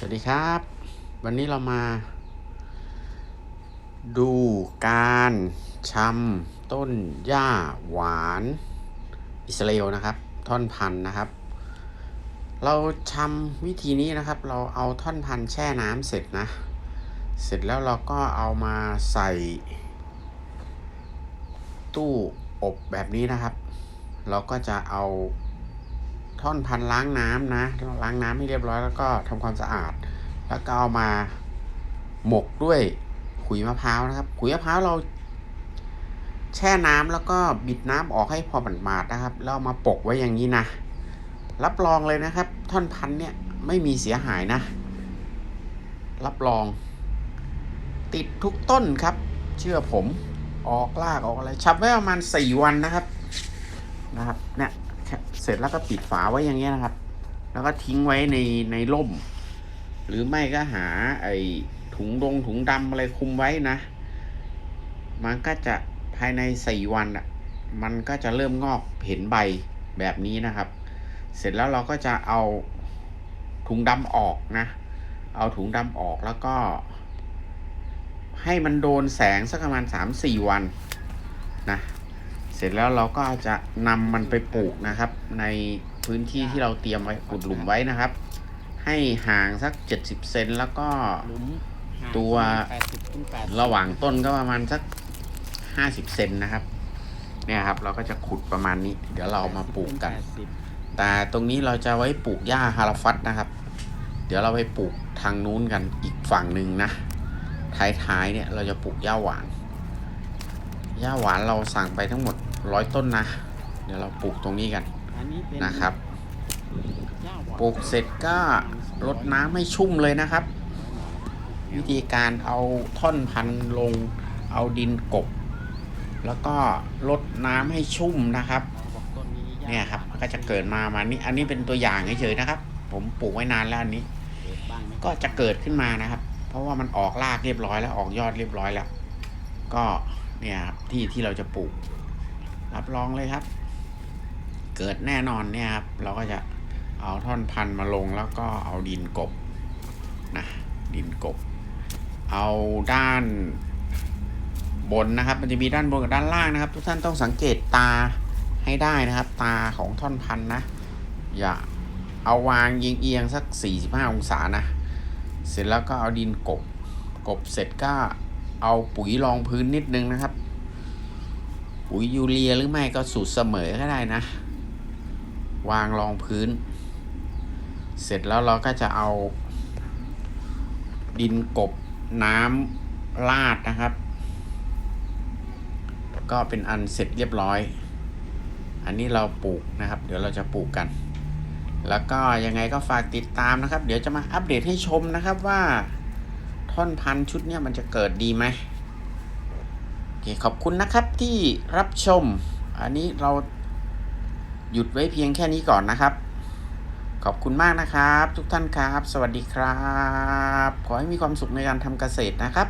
สวัสดีครับ วันนี้เรามา ดูการชำต้นหญ้าหวานอิสราเอลนะครับ ท่อนพันธุ์นะครับ เราชำวิธีนี้นะครับ เราเอาท่อนพันธุ์แช่น้ำเสร็จนะ เสร็จแล้วเราก็เอามาใส่ ตู้อบแบบนี้นะครับ เราก็จะเอา ท่อนพันล้างน้ำนะ ล้างน้ำให้เรียบร้อยแล้วก็ทำความสะอาด แล้วก็เอามาหมกด้วยขุยมะพร้าวนะครับ ขุยมะพร้าวเรา แช่น้ำแล้วก็บิดน้ำออกให้พอหมาดๆนะครับ แล้วมาปกไว้อย่างนี้นะ รับรองเลยนะครับ ท่อนพันเนี่ยไม่มีเสียหายนะ รับรอง ติดทุกต้นครับ เชื่อผมออกลากออกอะไรชับไว้ประมาณสี่วันนะครับ นะครับเนี่ย ร็จแล้วก็ปิดฝาไว้อย่างเงี้ยนะครับ แล้วก็ทิ้งไว้ในในร่ม หรือไม่ก็หาไอ้ถุงดงถุงดำอะไรคุมไว้นะ มันก็จะภายในสี่วันอะ มันก็จะเริ่มงอกเห็นใบแบบนี้นะครับ เสร็จแล้วเราก็จะเอาถุงดำออกนะ เอาถุงดำออกแล้วก็ ให้มันโดนแสงสักประมาณสามสี่วันนะ เสร็จแล้วเราก็จะนำมันไปปลูกนะครับ ในพื้นที่ที่เราเตรียมไว้ขุดหลุมไว้นะครับ ให้ห่างสัก 70 เซนแล้วก็หลุมห่างตัวแปดสิบถึงแปดสิบระหว่างต้นก็ประมาณสัก 50 เซนนะครับ เนี่ยครับเราก็จะขุดประมาณนี้ เดี๋ยวเราเอามาปลูกกันแปดสิบแต่ตรงนี้เราจะไว้ปลูกหญ้าฮาราฟัตนะครับ เดี๋ยวเราไปปลูกทางนู้นกันอีกฝั่งหนึ่งนะท้ายๆเนี่ยเราจะปลูกหญ้าหวานหญ้าหวานเราสั่งไปทั้งหมด ร้อยต้นนะ เดี๋ยวเราปลูกตรงนี้กันอันนี้เป็นนะครับหญ้าหวานปลูกเสร็จก็รดน้ำให้ชุ่มเลยนะครับ วิธีการเอาท่อนพันธุ์ลงเอาดินกบ แล้วก็รดน้ำให้ชุ่มนะครับเขาบอกต้นนี้หญ้าเนี่ยครับมันก็จะเกิดมามานี่อันนี้เป็นตัวอย่างเฉยๆนะครับ ผมปลูกไว้นานแล้วอันนี้เกิดบ้างไหมก็จะเกิดขึ้นมานะครับ เพราะว่ามันออกรากเรียบร้อยแล้วออกยอดเรียบร้อยแล้ว ก็เนี่ยครับที่ที่เราจะปลูก รับรองเลยครับ เกิดแน่นอนเนี่ยครับ เราก็จะเอาท่อนพันมาลงแล้วก็เอาดินกบนะดินกบ เอาด้านบนนะครับ มันจะมีด้านบนกับด้านล่างนะครับ ทุกท่านต้องสังเกตตาให้ได้นะครับ ตาของท่อนพันนะ อย่าเอาวางเอียงๆสัก 45 องศานะ เสร็จแล้วก็เอาดินกบ กบเสร็จก็เอาปุ๋ยรองพื้นนิดนึงนะครับ ปุ๋ยยูเรียหรือไม่ก็สูตรเสมอก็ได้นะ วางรองพื้น เสร็จแล้วเราก็จะเอา ดินกบน้ำลาดนะครับ ก็เป็นอันเสร็จเรียบร้อย อันนี้เราปลูกนะครับ เดี๋ยวเราจะปลูกกัน แล้วก็ยังไงก็ฝากติดตามนะครับ เดี๋ยวจะมาอัปเดตให้ชมนะครับว่าท่อนพันธุ์ชุดเนี้ยมันจะเกิดดีไหม อเคขอบคุณนะครับที่รับชม อันนี้เราหยุดไว้เพียงแค่นี้ก่อนนะครับ ขอบคุณมากนะครับ ทุกท่านครับ สวัสดีครับ ขอให้มีความสุขในการทำเกษตรนะครับ